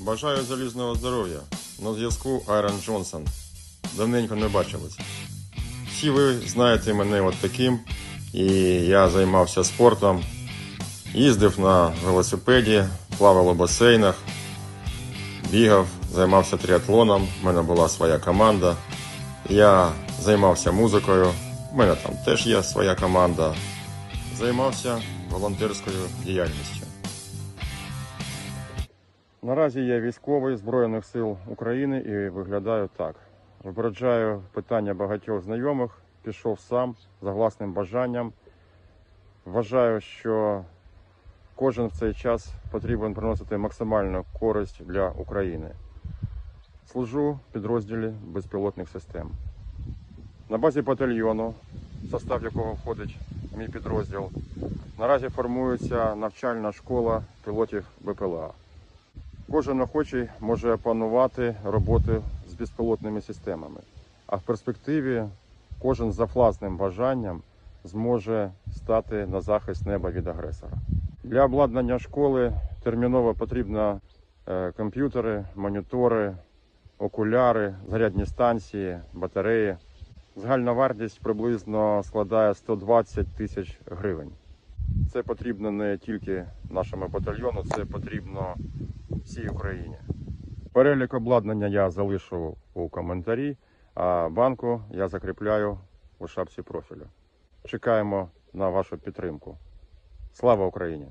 Бажаю залізного здоров'я. На зв'язку Айрон Джонсон. Давненько не бачились. Всі ви знаєте мене от таким, і я займався спортом, їздив на велосипеді, плавав у басейнах, бігав, займався триатлоном, в мене була своя команда. Я займався музикою, в мене там теж є своя команда. Займався волонтерською діяльністю. Наразі я військовий Збройних сил України і виглядаю так. Випереджаю питання багатьох знайомих, пішов сам за власним бажанням. Вважаю, що кожен в цей час потрібен приносити максимальну користь для України. Служу в підрозділі безпілотних систем. На базі батальйону, в состав якого входить мій підрозділ, наразі формується навчальна школа пілотів БПЛА. Кожен охочий може опанувати роботу з безпілотними системами, а в перспективі кожен за власним бажанням зможе стати на захист неба від агресора. Для обладнання школи терміново потрібно е, комп'ютери, монітори, окуляри, зарядні станції, батареї. Загальна вартість приблизно складає 120 тисяч гривень. Це потрібно не тільки нашому батальйону, це потрібно всій Україні. Перелік обладнання я залишу у коментарі, а банку я закріпляю у шапці профілю. Чекаємо на вашу підтримку. Слава Україні!